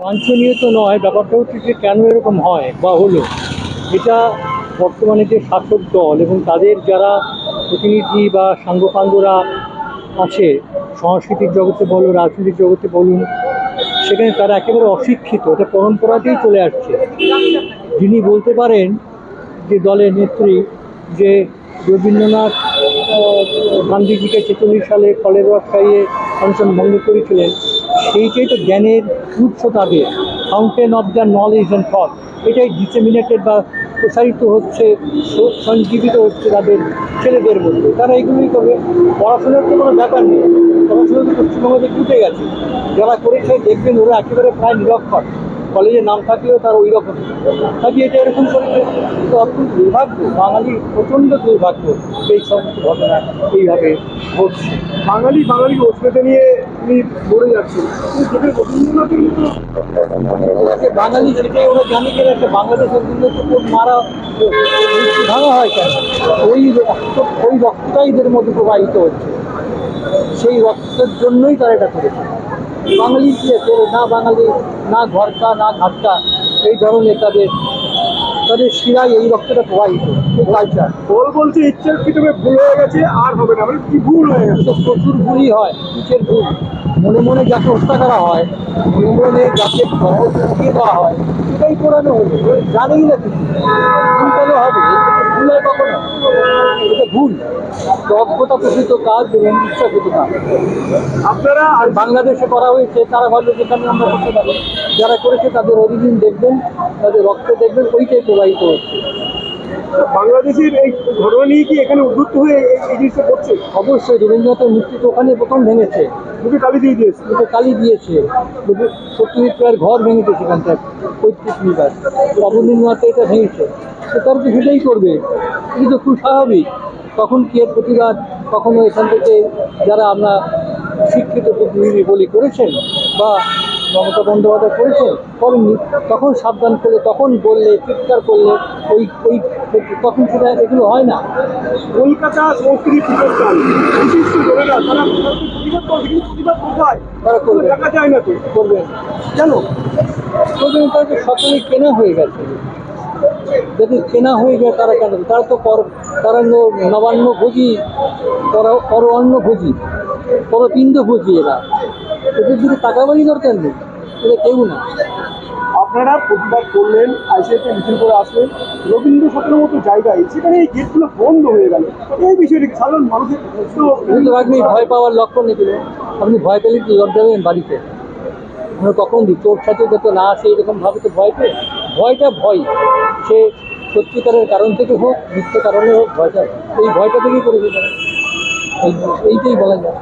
বাঞ্ছনীয় তো নয়, ব্যাপারটা হচ্ছে যে কেন এরকম হয় বা হলো? এটা বর্তমানে যে শাসক দল এবং তাদের যারা প্রতিনিধি বা সাঙ্গপাঙ্গরা আছে, সংস্কৃতির জগতে বলুন রাজনীতির জগতে বলুন, সেখানে তারা একেবারে অশিক্ষিত, এটা পরম্পরাতেই চলে আসছে। যিনি বলতে পারেন যে দলের নেত্রী যে রবীন্দ্রনাথ গান্ধীজিকে ছেচল্লিশ সালে ফলের রস খাইয়ে অনশন ভঙ্গ করেছিলেন সেইটাই তো জ্ঞানের উৎস তাদের। Fountain of the knowledge and thought এটাই ডিসেমিনেটেড বা প্রসারিত হচ্ছে সঞ্জীবিত হচ্ছে তাদের ছেলেদের মধ্যে। তারা এগুলোই করবে পড়াশোনার তো কোনো ব্যাপার নেই। পড়াশোনা তো পশ্চিমবঙ্গে উঠে গেছে। যারা করেছে, দেখবেন ওরা একেবারে প্রায় নিরক্ষর। কলেজে নাম থাকলেও তার ওই রকম কাজে এটা এরকম করেছে তো অত্যন্ত দুর্ভাগ্য। বাঙালির প্রচণ্ড দুর্ভাগ্য। এই সমস্ত ঘটনা এইভাবে ঘটছে। বাঙালি বাঙালিকে অস্মিতা নিয়ে বাঙালি ওরা জানে একটা মারা হয় কেন? ওই রক্ত, ওই মধ্যে প্রবাহিত হচ্ছে। সেই রক্তের জন্যই তারা এটা করেছে। বাঙালি কি আছে? না বাঙালি, না ঘরকা, না ঘাটকা এই ধরনের তাদের তাদের শিরায় এই রক্তটা প্রবাহিত এই কালচার দল বলছে ইচ্ছাকৃতভাবে ভুল হয়ে গেছে আর হবে না। মানে কি ভুল হয়ে গেছে? প্রচুর ভুলই হয় কিসের ভুল। মনে মনে যাকে হত্যা করা হয় মনে মনে যাকে দেওয়া হয় সেটাই করানো হবে জানেই না কিছু। হবে। হয় কখনো এটা ভুল। অজ্ঞতা প্রসিত কাজ এবং ইচ্ছাকৃত কাজ। আপনারা, আর বাংলাদেশে করা হয়েছে, তারা ভালো যেখানে আমরা করতে পারি। যারা করেছে, তাদের অরিজিন দেখবেন, তাদের রক্ত দেখবেন, ওইটাই প্রবাহিত হচ্ছে। বাংলাদেশের এই ঘটনা নিয়ে কি এখানে উদ্বুদ্ধ হয়ে এই- জিনিসটা করছে? অবশ্যই রবীন্দ্রনাথের মূর্তি তো ওখানে প্রথম ভেঙেছে। মুখে কালি দিয়ে দিয়েছে। এটা কালি দিয়েছে। সত্যজিৎ রায়ের ঘর ভেঙেছে সেখানটায় পঁয়ত্রিশ মিটার। অবনীন্দ্রনাথে এটা ভেঙেছে। তো তার তো সেটাই করবে। এটা তো খুব স্বাভাবিক। তখন কি এর প্রতিবাদ? কখনো এখান থেকে যারা আমরা শিক্ষিত প্রতিনিধি বলি করেছেন বা মমতা বন্দ্যোপাধ্যায় করেছেন করেননি তখন সাবধান করলে তখন বললে চিৎকার করলে ওই ওই তখন সেটা এগুলো হয় না। কলকাতা সংস্কৃতি প্রতিষ্ঠান বিশিষ্ট লোকেরা তারা প্রতিবাদ করছে কিন্তু প্রতিবাদ কোথায় তারা করবে। দেখা যায় না তো। কেন? করবেন তারা তো সকলেই কেনা হয়ে গেছে। যদি কেনা হয়ে যায় তারা কেন? তারা তো পর তারা নবান্ন ভোজি পর অন্ন ভোজি পরপিণ্ড ভোজি এরা। এদের দিকে টাকাবাড়ি দরকার নেই এরা কেউ না। আপনারা প্রতিবাদ করলেন আইসিএফে মিছিল করে আসলেন, রবীন্দ্র সদনের মতো জায়গায় সেখানে এই গেটগুলো বন্ধ হয়ে গেল। এই বিষয়টি সাধারণ মানুষের আপনি ভয় পাওয়ার লক্ষণ নেই আপনি ভয় পেলে কি দেবেন বাড়িতে? কখন দিই? চোর সাথে যাতে না আসে এরকম ভাবে তো ভয় পেয়ে? ভয়টা ভয়। সে সত্যিকারের কারণ থেকে হোক, মিথ্য কারণে হোক, ভয়টা। এই ভয়টা থেকেই করে দিতে এইটাই বলা যায়।